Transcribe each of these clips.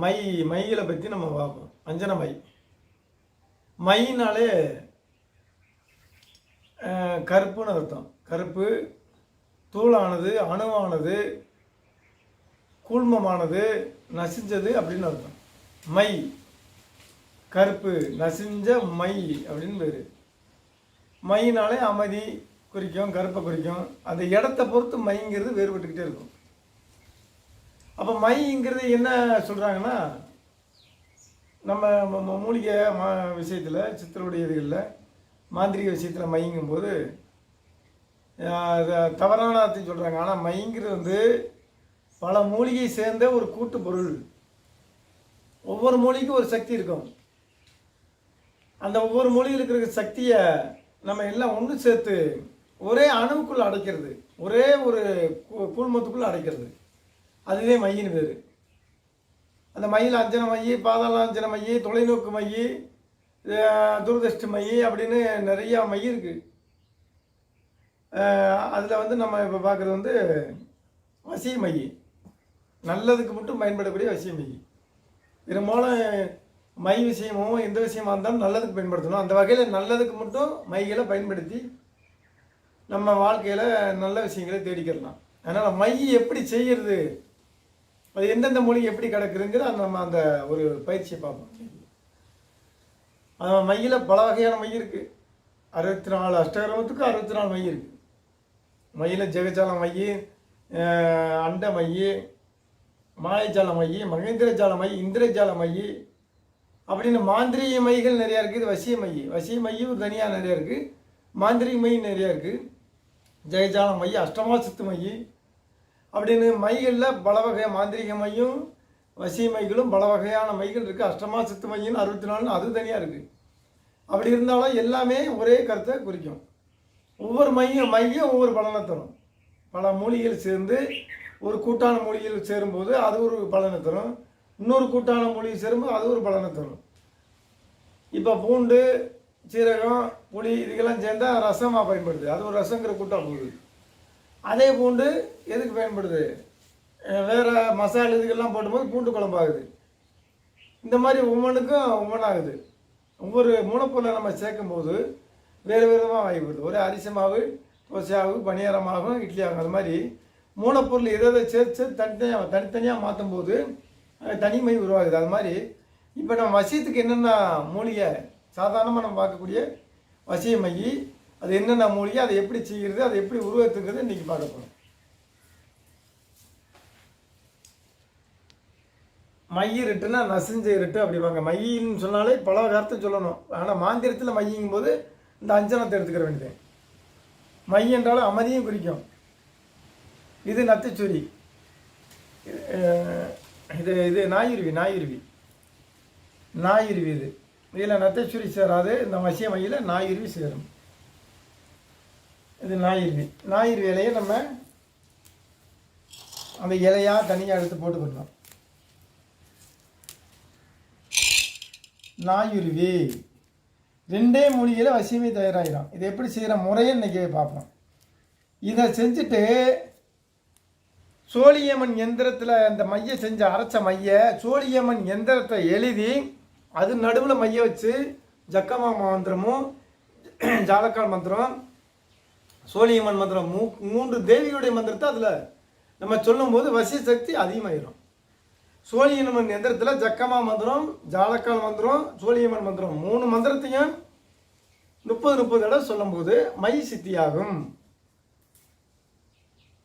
My மைகளை பற்றி நம்ம பார்ப்போம் அஞ்சன மை. மைனாலே கருப்புன்னு அர்த்தம். கருப்பு தூளானது அணுவானது கூழ்மமானது நசிஞ்சது அப்படின்னு அர்த்தம். மை. கருப்பு நசிஞ்ச மை அப்படின்னு பேர். மைனாலே அமைதி குறிக்கும் கருப்பை குறிக்கும். அந்த இடத்த பொறுத்து மைங்கிறது வேறுபட்டுக்கிட்டே இருக்கும். அப்போ மைங்கிறது என்ன சொல்கிறாங்கன்னா நம்ம மூலிகை மா விஷயத்தில் சித்தருடைய இதுகளில் மாந்திரிக விஷயத்தில் மைங்கும் போது அது தவறான அர்த்தம் சொல்கிறாங்க ஆனால் மைங்கிறது வந்து பல மூலிகை சேர்ந்த ஒரு கூட்டு பொருள். ஒவ்வொரு மூலிகைக்கும் ஒரு சக்தி இருக்கும். அந்த ஒவ்வொரு மொழியில் இருக்கிற சக்தியை நம்ம எல்லாம் ஒன்று சேர்த்து ஒரே அணுவுக்குள்ளே அடைக்கிறது. ஒரே ஒரு கூழ்மத்துக்குள்ளே அடைக்கிறது. அதுவே மையின் பேர். அந்த மயில் அஞ்சன மைய பாதாள அஞ்சன மைய தொலைநோக்கு மைய துரதிருஷ்டி மைய அப்படின்னு நிறையா மைய இருக்குது அதில் வந்து நம்ம இப்போ பார்க்குறது வந்து வசிய மைய. நல்லதுக்கு மட்டும் பயன்படக்கூடிய வசிய மைய. பெரும்பாலும் மை விஷயமோ எந்த விஷயமா இருந்தாலும் நல்லதுக்கு பயன்படுத்தணும். அந்த வகையில் நல்லதுக்கு மட்டும் மைகளை பயன்படுத்தி நம்ம வாழ்க்கையில் நல்ல விஷயங்களை தேடிக்கிடலாம் அதனால் மை எப்படி செய்கிறது அது எந்தெந்த மொழி எப்படி கிடக்குதுங்கிற அந்த நம்ம அந்த ஒரு பயிற்சியை பார்ப்போம். அந்த மையில் பல வகையான மை இருக்குது அறுபத்தி நாலு அஷ்டகிரமத்துக்கு அறுபத்தி நாலு மை இருக்குது மையில் ஜெகஜால மை அண்ட மை மாயஜால மை மகேந்திரஜால மை இந்திரஜால மை அப்படின்னு மாந்திரிய மைகள் நிறையா இருக்குது வசிய மை. வசிய மையும் தனியாக நிறையா இருக்குது மாந்திரிக மை நிறையா இருக்குது ஜெயஜால மை அஷ்டமா சித்து மை அப்படின்னு மைகளில் பல வகை மாந்திரிக மையும் வசி மைகளும் பல வகையான மைகள் இருக்குது அஷ்டமா சித்து மையும் அறுபத்தி நாலு அது தனியாக இருக்குது அப்படி இருந்தாலும் எல்லாமே ஒரே கருத்தை குறிக்கும். ஒவ்வொரு மையம் மையம் ஒவ்வொரு பலனை தரும் பல மூலிகைகள் சேர்ந்து ஒரு கூட்டான மூலிகைகள் சேரும்போது அது ஒரு பலனை தரும் இன்னொரு கூட்டான மூலிகை சேரும்போது அது ஒரு பலனை தரும் இப்போ பூண்டு சீரகம் புளி இதுக்கெல்லாம் சேர்ந்தால் ரசமாக பயன்படுது. அது ஒரு ரசங்கிற கூட்டம் போகுது. அதே பூண்டு எதுக்கு பயன்படுது? வேறு மசாலா இதுக்கெல்லாம் போடும்போது பூண்டு குழம்பாகுது. இந்த மாதிரி ஒவ்வொன்றுக்கும் ஒவ்வொன்றாகுது ஒவ்வொரு மூலப்பொருளை நம்ம சேர்க்கும்போது வேறு விதமாக வாய்ப்படுது. ஒரு அரிசி மாவு தோசையாகவும் பணியாரமாகவும் இட்லி ஆகும் அது மாதிரி மூலப்பொருள் எதை எதை சேர்த்து தனித்தனியாக தனித்தனியாக மாற்றும் போது தனிமை உருவாகுது. அது மாதிரி இப்போ நம்ம வசியத்துக்கு என்னென்ன மூலிகை சாதாரணமாக நம்ம பார்க்கக்கூடிய வசிய மையி அது என்னென்ன மூலிகை அதை எப்படி செய்கிறது அதை எப்படி உருவத்துங்கிறது இன்றைக்கி பார்க்க போகிறோம் மையிருட்டுனா நசிஞ்ச இருட்டு அப்படிவாங்க மையின்னு சொன்னாலே பல கருத்தை சொல்லணும். ஆனால் மாந்திரத்தில் மையிங்கும் போது இந்த அஞ்சனத்தை எடுத்துக்கிற வேண்டியது. மை என்றாலும் அமைதியும் குறிக்கும். இது நத்தைச்சுரி. இது இது நாயுருவி நாயுருவி. நாயுருவி இது. இதில் நத்தைச்சுரி சேராது. இந்த மசிய மையில் நாயுருவி சேரும். இது நாயுருவி ஞாயிறு இலையை நம்ம அந்த இலையாக தனியாக எடுத்து போட்டுக்கணும். நாயுருவி ரெண்டே மூலிகையில் வசியமே தயாராகிடும் இது எப்படி செய்கிற முறையை இன்றைக்கி பார்ப்போம். இதை செஞ்சுட்டு சோழியம்மன் எந்திரத்தில் அந்த மைய செஞ்ச அரைச்ச மைய சோழியம்மன் எந்திரத்தை எழுதி அது நடுவில் மைய வச்சு ஜக்கமா மந்திரமும் ஜாலக்கால் மந்திரம் சோழியம்மன் மந்திரம் மூ மூன்று தேவியுடைய மந்திரத்தை அதில் நம்ம சொல்லும்போது வசிய சக்தி அதிகமாயிரும். சோழியம்மன் எந்திரத்தில் ஜக்கமா மந்திரம் ஜாலக்கால் மந்திரம் சோழியம்மன் மந்திரம் மூணு மந்திரத்தையும் முப்பது முப்பது தடவை சொல்லும்போது மை சித்தியாகும்.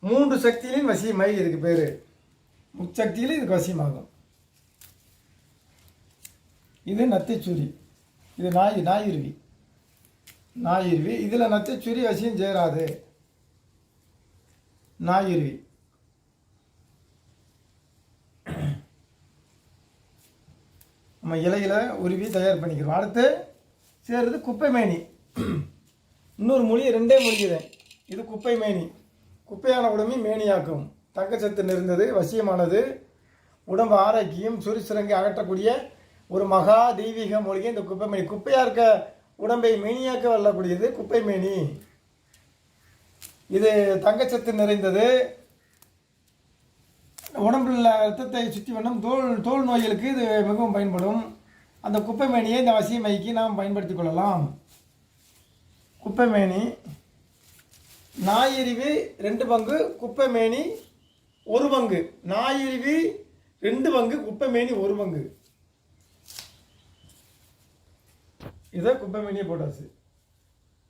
மூன்று சக்தியிலையும் வசிய மை இதுக்கு பேர். முச்சக்தியிலும் இதுக்கு வசியமாகும். இது நத்தைச்சூரி. இது நாய் நாயுருவி நாயிருவி இதில் நத்தைச்சுரி வசியம் சேராது. நாயிருவி நம்ம இலையில் உருவி தயார் பண்ணிக்கிறோம். அடுத்து சேருது குப்பை மேனி. இன்னொரு மொழி ரெண்டே மொழிகிறேன் இது குப்பை மேனி. குப்பையான உடம்பை மேனியாக்கும். தங்கச்சத்து நிறைந்தது வசியமானது. உடம்பு ஆரோக்கியம் சுறுசுரங்கி அகற்றக்கூடிய ஒரு மகா தெய்வீக மூலிகை இந்த குப்பைமேனி குப்பையாக இருக்க உடம்பை மேனியாக்க வல்லக்கூடியது குப்பை மேனி. இது தங்கச்சத்து நிறைந்தது. உடம்பில் ரத்தத்தை சுற்றி வண்ணம் தோல் தோல் நோய்களுக்கு இது மிகவும் பயன்படும். அந்த குப்பைமேனியை இந்த வசியமைக்கு நாம் பயன்படுத்திக் கொள்ளலாம். குப்பைமேனி நாயறிவு ரெண்டு பங்கு குப்பைமேனி ஒரு பங்கு. நாயறிவு ரெண்டு பங்கு குப்பைமேனி ஒரு பங்கு. இதை குப்பைமேனியை போட்டாச்சு.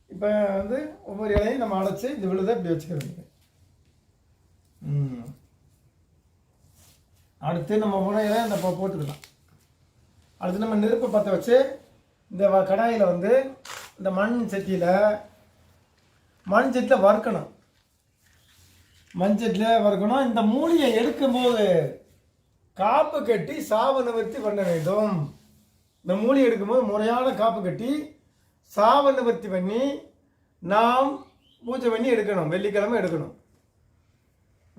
இப்போ வந்து ஒவ்வொரு இலையும் நம்ம அடைச்சி இந்த விழுதை இப்படி வச்சுக்கிறது அடுத்து நம்ம முறையில் இந்த போட்டுக்கலாம். அடுத்து நம்ம நெருப்பை பற்ற வச்சு இந்த வ- கடாயில் வந்து இந்த மண் சட்டியில் மண் சட்டியில் வறுக்கணும். மண் சட்டியில் வறுக்கணும். இந்த மூலியை எடுக்கும்போது காப்பு கட்டி சாவு நிவர்த்தி பண்ண வேண்டும். இந்த மூலியை எடுக்கும்போது முறையான காப்பு கட்டி சாவ நிவர்த்தி பண்ணி நாம் பூஜை பண்ணி எடுக்கணும். வெள்ளிக்கிழமை எடுக்கணும்.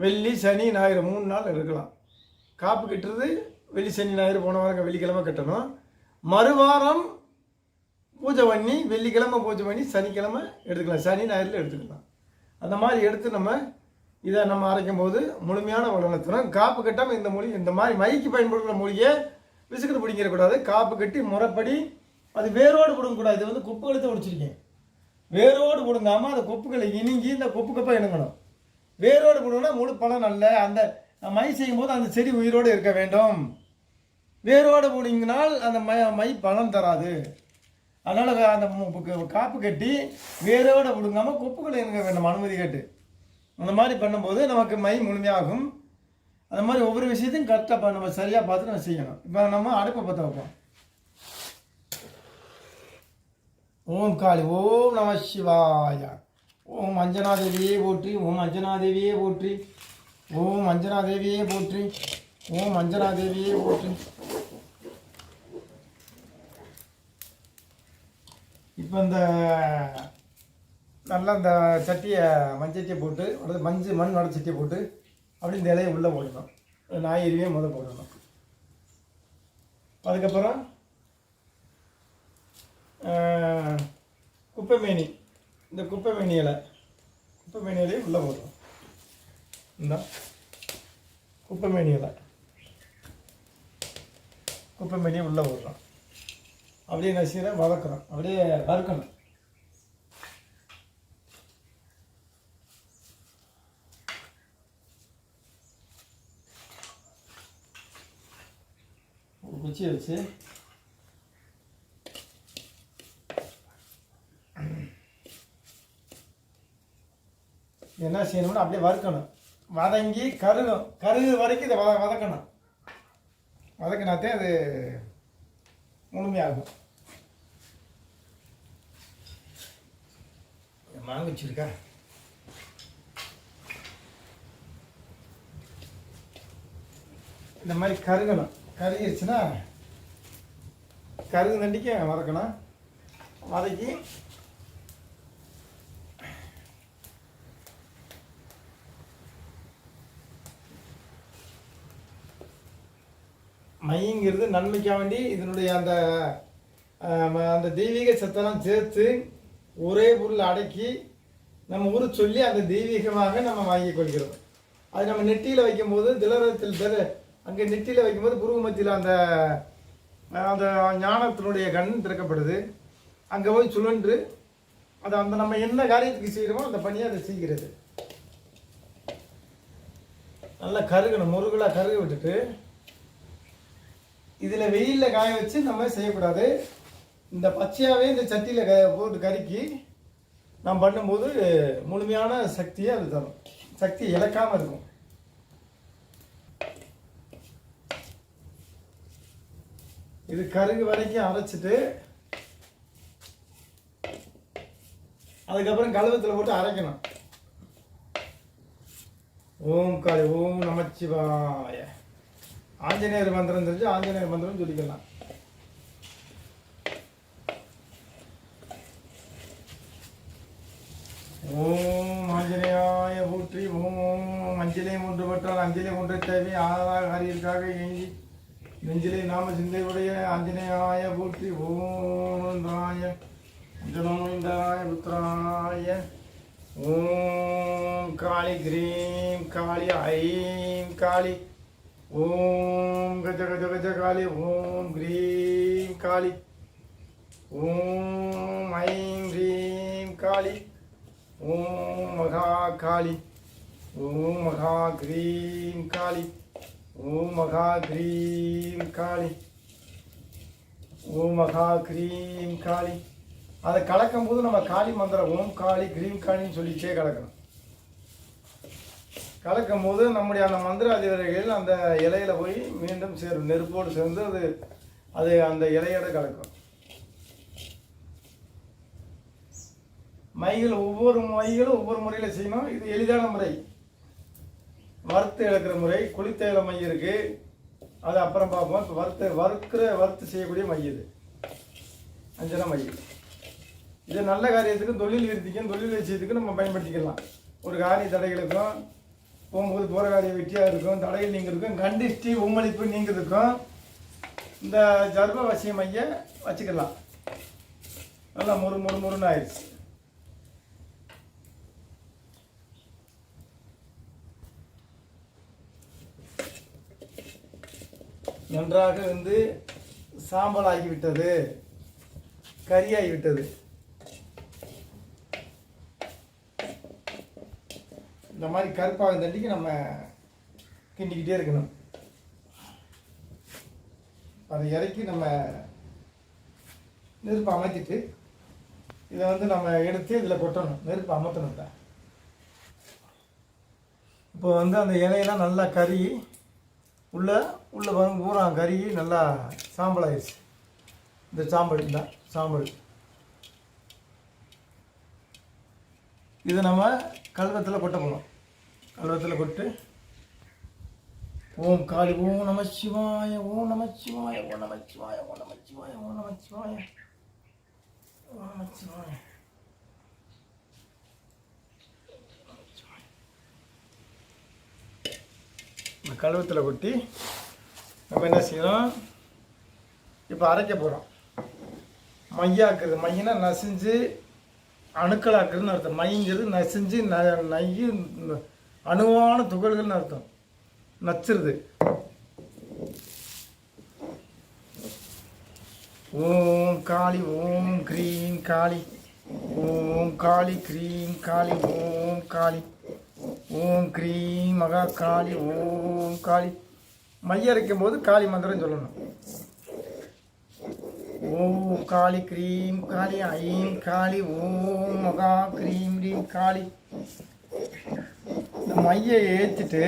வெள்ளி சனி ஞாயிறு மூணு நாள் எடுக்கலாம். காப்பு கட்டுறது வெள்ளி சனி ஞாயிறு போன வாரம் வெள்ளிக்கிழமை கட்டணும். மறுவாரம் பூஜை பண்ணி வெள்ளிக்கிழமை பூஜை பண்ணி சனிக்கிழமை எடுத்துக்கலாம். சனி ஞாயிறில் எடுத்துக்கலாம். அந்த மாதிரி எடுத்து நம்ம இதை நம்ம அரைக்கும் போது முழுமையான பலனை காப்பு கட்டாமல் இந்த மொழி இந்த மாதிரி மைக்கு பயன்படுத்துகிற மொழியை விசுக்கிட்டு பிடிங்கிடக்கூடாது காப்பு கட்டி முறைப்படி அது வேரோடு பிடுங்கக்கூடாது. இது வந்து குப்பு கழுத்தை உடிச்சிருக்கேன் வேரோடு பிடுங்காமல் அந்த கொப்புகளை இணுங்கி இந்த கொப்பு கப்பை இணுங்கணும். வேரோடு பிடுங்கினா முழு பழம் நல்ல அந்த மை செய்யும் போது அந்த செடி உயிரோடு இருக்க வேண்டும். வேரோடு பிடுங்கினால் அந்த மை மை பழம் தராது. அதனால் அந்த காப்பு கட்டி வேரோடு பிடுங்காமல் கொப்புகளை இணுங்க வேண்டும். அனுமதி கேட்டு. அந்த மாதிரி பண்ணும்போது நமக்கு மை முழுமையாகும். அந்த மாதிரி ஒவ்வொரு விஷயத்தையும் கரெக்டாக நம்ம சரியாக பார்த்து நம்ம செய்யணும். இப்போ நம்ம அடுப்பை பற்ற வைப்போம். ஓம் காளி ஓம் நம சிவாயா. ஓம் அஞ்சனாதேவியே போற்றி ஓம் அஞ்சனாதேவியே போற்றி. ஓம் அஞ்சனாதேவியே போற்றி ஓம் அஞ்சனாதேவியே போற்றி. இப்போ இந்த நல்லா இந்த சட்டியை மண்சட்டியை போட்டு மஞ்சள் மண் வடை சட்டியை போட்டு அப்படி இந்த இலையை உள்ளே போடணும். நாய் எரிவே முதல் போடணும். அதுக்கப்புறம் குப்பைமேனி. இந்த குப்பைமேனி இலை. குப்பைமேனி இலையை உள்ளே போடுறோம் இந்த. குப்பைமேனி இலை. குப்பைமேனியை உள்ளே போடுறோம் அப்படியே நசீரை வதக்குறோம் அப்படியே வறுக்கணும். குச்சியை வச்சு என்ன செய்யணும்னு அப்படியே வறுக்கணும் வதங்கி கருகும் கருகு வரைக்கும் இதை வத வதக்கணும் வதக்கினாத்தே அது முழுமையாகும் மாங்கு வச்சுருக்கா இந்த மாதிரி கருகணும் கருகிருச்சுன்னா? கருகு நண்டிக்க வதக்கணும். வதக்கி மைங்கிறது நன்மைக்காக வேண்டி இதனுடைய அந்த அந்த தெய்வீக சத்தெல்லாம் சேர்த்து ஒரே பொருள் அடக்கி நம்ம ஊர் சொல்லி அந்த தெய்வீகமாக நம்ம வாங்கிக் கொள்கிறோம். அது நம்ம நெட்டியில் வைக்கும்போது திலரத்தில் தில அங்கே நெற்றியில் வைக்கும்போது புருவ மத்தியில் அந்த அந்த ஞானத்தினுடைய கண் திறக்கப்படுது. அங்கே போய் சுழன்று அது அந்த நம்ம என்ன காரியத்துக்கு செய்கிறோமோ அந்த பணியை அதை செய்கிறது. நல்லா கருகணும் முருகலாக கருக விட்டுட்டு இதில் வெயிலில் காய வச்சு நம்ம செய்யக்கூடாது. இந்த பச்சையாகவே இந்த சட்டியில் க போட்டு கருக்கி நாம் பண்ணும்போது முழுமையான சக்தியை அது தரும். சக்தி இழக்காமல் இருக்கும். இது கருகு வரைக்கும் அரைச்சிட்டு அதுக்கப்புறம் கழுவத்தில் போட்டு அரைக்கணும். ஓம் காளி ஓம் நமச்சிவாய. ஆஞ்சநேயர் மந்திரம் தெரிஞ்சு ஆஞ்சநேயர் மந்திரம் சொல்லிக்கலாம். ஓம் ஆஞ்சநேயாய போற்றி ஓம் அஞ்சலி ஒன்று பெற்றால் அஞ்சலி ஒன்றை தேவை ஆதார அறிவிற்காக எங்கி நெஞ்சிலே நாம சிந்தையுடைய ஆஞ்சநேயாய போற்றி ஓம் ராய அஞ்சனோந்தாய புத்திராய ஓம் காளி கிரீம் காளி ஐம் காளி ஓம் கஜ கஜ கஜ காளி ஓம் கிரீம் காளி ஓம் ஐம் ஹ்ரீம் காளி ஓம் மகா காளி ஓம் மகா கிரீம் காளி ஓம் மகா கிரீம் காளி. ஓம் மகா கிரீம் காளி. அதை கலக்கும் போது நம்ம காளி மந்திரம் ஓம் காளி கிரீம் காளின்னு சொல்லிச்சே கலக்கணும். கலக்கும் போது நம்முடைய அந்த மந்திர அதிகாரிகள் அந்த இலையில போய் மீண்டும் சேரும் நெருப்போடு சேர்ந்து அது அது அந்த இலையோட கலக்கும். மைகள் ஒவ்வொரு மைகளும் ஒவ்வொரு முறையில் செய்யணும். இது எளிதான முறை. வறுத்து இழக்கிற முறை குளித்த மை இருக்கு. அது அப்புறம் பார்ப்போம். இப்போ வறுத்து வறுக்கிற வறுத்து செய்யக்கூடிய மை இது. அஞ்சனா மை. இது நல்ல காரியத்துக்கும் தொழில் விருத்திக்கும் தொழில் விஷயத்துக்கும் நம்ம பயன்படுத்திக்கலாம். ஒரு காரிய தடைகளுக்கும் போகும்போது போகிற காரியம் வெற்றியாக இருக்கும். தடைகள் நீங்கிறதுக்கும் கண்டிஷ்டி உம்மளிப்பு நீங்கிறதுக்கும் இந்த ஜர்ப வசிய மைய வச்சுக்கலாம். நல்லா முறு முறு முறுன்னு ஆயிடுச்சு. நன்றாக வந்து சாம்பல் ஆகிவிட்டது கறியாகிவிட்டது இந்த மாதிரி கருப்பாக தண்டிக்கு நம்ம கிண்டிக்கிட்டே இருக்கணும். அதை இறக்கி நம்ம நெருப்பு அமர்த்திட்டு இதை வந்து நம்ம எடுத்து இதில் கொட்டணும். நெருப்பு அமர்த்தணும் தான் இப்போ வந்து அந்த இலையெல்லாம் நல்லா கறி உள்ளே உள்ளே வந்து பூரா கருகி நல்லா சாம்பல் ஆயிடுச்சு இந்த சாம்பல் இந்த சாம்பல். இதை நம்ம கல்வத்தில் கொட்ட போகலாம் கல்வத்தில் கொட்டு. ஓம் காளி ஓம் நம சிவாய ஓம் நம சிவாய ஓம் நம சிவாய ஓம் நம சிவாய ஓம் நம சிவாய. ஓம் நம சிவாய. கழுவத்தில் கொட்டி நம்ம என்ன செய்யறோம்? இப்போ அரைக்க போகிறோம் மையாக்குறது மையினா நசிஞ்சு அணுக்களாக்குறதுன்னு அர்த்தம். மைங்கிறது நசிஞ்சு ந நையு அணுவான துகள்கள்னு அர்த்தம். நச்சுருது ஓம் காளி ஓம் கிரீம் காளி. ஓம் காளி கிரீம் காளி ஓம் காளி. ஓம் கிரீம் மகா காளி ஓம் காளி. மைய அரைக்கும் போது காளி மந்திரம் சொல்லணும். ஓம் காளி கிரீம் காளி ஐம் காளி ஓம் மகா கிரீம் ரீம் காளி. இந்த மையை ஏற்றிட்டு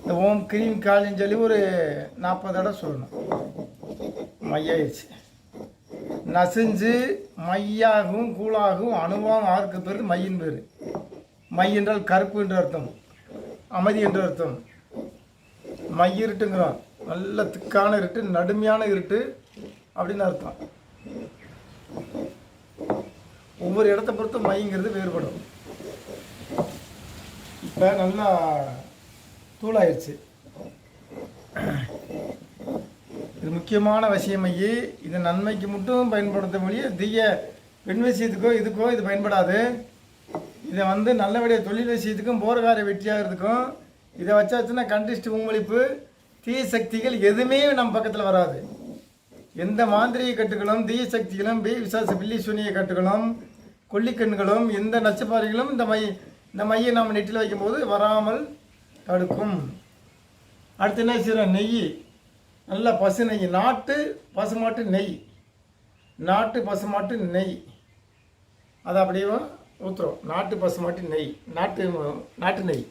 இந்த ஓம் கிரீம் காளின்னு சொல்லி ஒரு நாற்பது தடவை சொல்லணும். மையாயிடுச்சு. நசிஞ்சு மையாகவும் கூழாகவும் அணுவாகவும் ஆறுக்கு பேர் மையின் பேர். மை என்றால் கருப்பு என்று அர்த்தம். அமைதி என்று அர்த்தம். மையிருட்டுங்கிறான் இருட்டுங்கிறோம் நல்ல திக்கான இருட்டு நடுமையான இருட்டு அப்படின்னு அர்த்தம். ஒவ்வொரு இடத்த பொறுத்து மைங்கிறது வேறுபடும். இப்போ நல்லா தூளாயிடுச்சு இது முக்கியமான விஷயமையே இது நன்மைக்கு மட்டும் பயன்படுத்த முடியும் தீய பெண் விஷயத்துக்கோ இதுக்கோ இது பயன்படாது. இதை வந்து நல்லபடியாக தொழில் விஷயத்துக்கும் போர்கார வெற்றியாகிறதுக்கும் இதை வச்சாச்சுன்னா கண்டிஸ்ட் உங்களிப்பு தீய சக்திகள் எதுவுமே நம்ம பக்கத்தில் வராது. எந்த மாந்திரிக கட்டுகளும் தீய சக்திகளும் பி விசாச பில்லி சூனிய கட்டுகளும் கொல்லிக்கண்களும் எந்த நச்சுப்பாறைகளும் இந்த மை இந்த மையை நாம் நெட்டில் வைக்கும்போது வராமல் தடுக்கும். அடுத்து என்ன செய்கிறோம் நெய். நல்ல பசு நெய். நாட்டு பசுமாட்டு நெய். நாட்டு பசுமாட்டு நெய். அதை அப்படியே ஊற்றுறோம் நாட்டு பசுமாட்டு நெய். நாட்டு நாட்டு நெய்.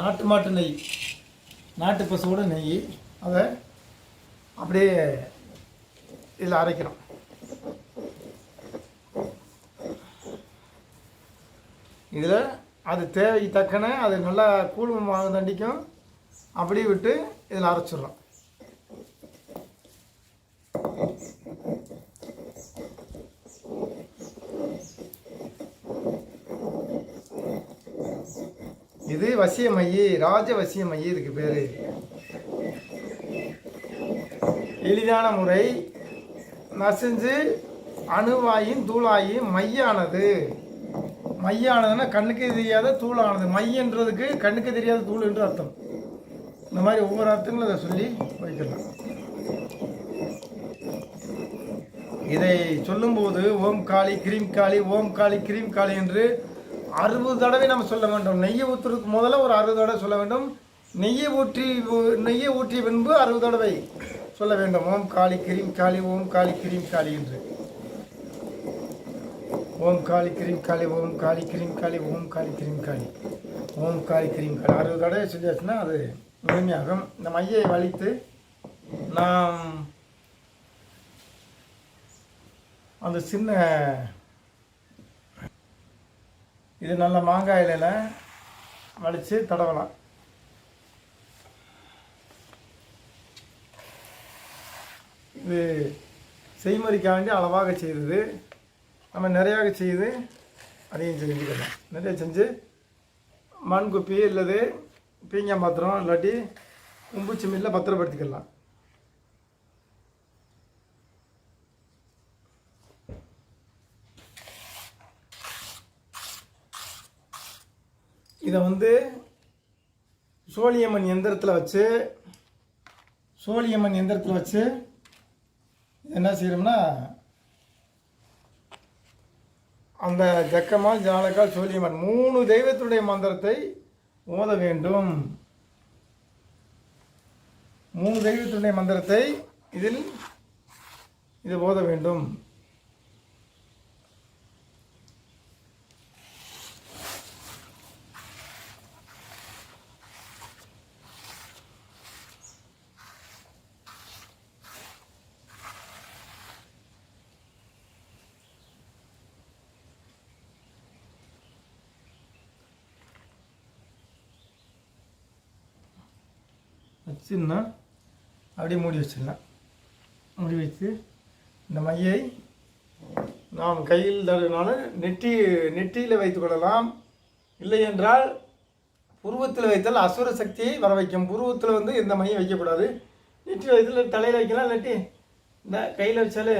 நாட்டு மாட்டு நெய். நாட்டு பசுவோட நெய். அதை அப்படியே இதில் அரைக்கிறோம். இதில் அது தேவைக்கு தக்கன அது நல்லா கூழ்மமாக தண்டிக்கும். அப்படியே விட்டு இதில் அரைச்சிடுறோம். இது வசியமையி ராஜ வசியமையி இதுக்கு பேர். எளிதான முறை நசிஞ்சு அணுவாயின் தூளாயின் மையானது. மையானதுன்னா கண்ணுக்கு தெரியாத தூளானது. மையன்றதுக்கு கண்ணுக்கு தெரியாத தூள் என்று அர்த்தம். இந்த மாதிரி ஒவ்வொரு அர்த்தங்களும் அதை சொல்லி வைக்கலாம். இதை சொல்லும்போது ஓம் காளி கிரீம் காளி ஓம் காளி கிரீம் காளி என்று அறுபது தடவை நம்ம சொல்ல வேண்டும். நெய்யை ஊற்றுறதுக்கு முதல்ல ஒரு அறுபது தடவை சொல்ல வேண்டும். நெய்யை ஊற்றி நெய்யை ஊற்றிய பின்பு அறுபது தடவை சொல்ல வேண்டும். ஓம் காளி கிரீம் காளி ஓம் காளி கிரீம் காளி என்று. ஓம் காளி கிரீம் காளி ஓம் காளி கிரீம் காளி ஓம் காளி கிரீம் காளி. ஓம் காளி கிரீம் காளி. அறுபது தடவை செஞ்சாச்சுன்னா அது முழுமையாகும். இந்த மையை வலித்து நாம் அந்த சின்ன இது நல்ல மாங்காய் இலையில் வலித்து தடவலாம். இது செய்முறைக்காக அளவாக செய்தது நம்ம நிறையாக செய்து அதையும் செஞ்சுக்கலாம் நிறைய செஞ்சு மண் குப்பி இல்லது பீங்காய் பாத்திரம் இல்லாட்டி உம்பு சிம்மில் பத்திரப்படுத்திக்கலாம். இதை வந்து சோழியம்மன் எந்திரத்தில் வச்சு சோழியம்மன் எந்திரத்தில் வச்சு என்ன செய்கிறோம்னா அந்த ஜக்கமால் ஜானகால் சோழியம்மன் மூணு தெய்வத்துடைய மந்திரத்தை ஓத வேண்டும். மூணு தெய்வத்துடைய மந்திரத்தை இதில் இது ஓத வேண்டும். வச்சிருந்தோம் அப்படியே மூடி வச்சிடலாம். மூடி வச்சு இந்த மையை நாம் கையில் தருனால நெற்றி நெற்றியில் வைத்துக் கொள்ளலாம். இல்லை என்றால் புருவத்தில் வைத்தால் அசுர சக்தியை வர வைக்கும். புருவத்தில் வந்து எந்த மையம் வைக்கக்கூடாது. நெற்றி வைத்தில் தலையில் வைக்கலாம் இல்லாட்டி இந்த கையில் வச்சாலே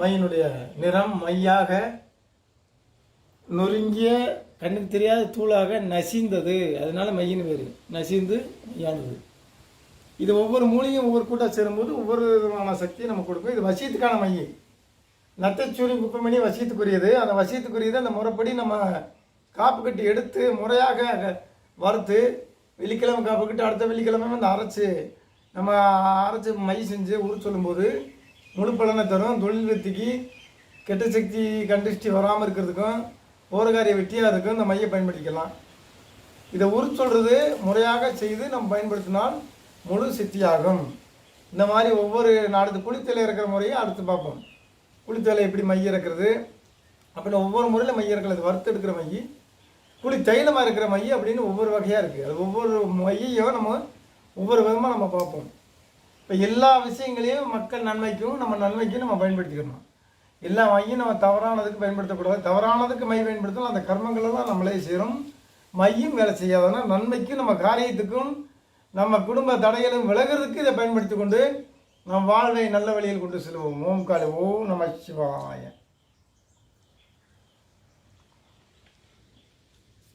மையினுடைய நிறம் மையாக நொறுங்கிய கண்ணுக்கு தெரியாத தூளாக நசிந்தது. அதனால மையின் பேர். நசிந்து மையானது இது ஒவ்வொரு மூலிகையும் ஒவ்வொரு கூட்டாக சேரும்போது ஒவ்வொரு விதமான சக்தியை நம்ம கொடுக்கும். இது வசியத்துக்கான மைய. நத்தைச்சூரி குப்பமணி வசியத்துக்குரியது. அந்த வசியத்துக்குரியது அந்த முறைப்படி நம்ம காப்பு கட்டி எடுத்து முறையாக வறுத்து வெள்ளிக்கிழமை காப்பு கட்டி அடுத்த வெள்ளிக்கிழமை வந்து அரைச்சி நம்ம அரைச்சி மை செஞ்சு ஊர் சொல்லும்போது முழு பலனை தரும். தொழில் வெத்திக்கு கெட்ட சக்தி கண்டிஷ்டி வராமல் இருக்கிறதுக்கும் ஓரகாரிய வெட்டியாக இருக்கும் இந்த மையை பயன்படுத்திக்கலாம். இதை உரு சொல்கிறது முறையாக செய்து நம்ம பயன்படுத்தினால் முழு சித்தியாகும். இந்த மாதிரி ஒவ்வொரு நாடு குளித்தலை இருக்கிற முறையை அடுத்து பார்ப்போம். குளித்தலை எப்படி மை இறக்கிறது அப்படின்னு ஒவ்வொரு முறையில் மைய இருக்கிறது. வறுத்து எடுக்கிற மை குளி தைலமாக இருக்கிற மை அப்படின்னு ஒவ்வொரு வகையாக இருக்குது அது ஒவ்வொரு மையையும் நம்ம ஒவ்வொரு விதமாக நம்ம பார்ப்போம். இப்போ எல்லா விஷயங்களையும் மக்கள் நன்மைக்கும் நம்ம நன்மைக்கும் நம்ம பயன்படுத்திக்கணும். எல்லா வாங்கி நம்ம தவறானதுக்கு பயன்படுத்தக்கூடாது தவறானதுக்கு மை பயன்படுத்தலாம் அந்த கர்மங்களை தான் நம்மளே செய்கிறோம் மையும் வேலை செய்யாதனா நன்மைக்கும் நம்ம காரியத்துக்கும் நம்ம குடும்ப தடைகளும் விலகிறதுக்கு இதை பயன்படுத்தி கொண்டு நம் வாழ்வை நல்ல வழியில் கொண்டு செல்வோம். ஓம் காலி ஓம் நம சிவாய.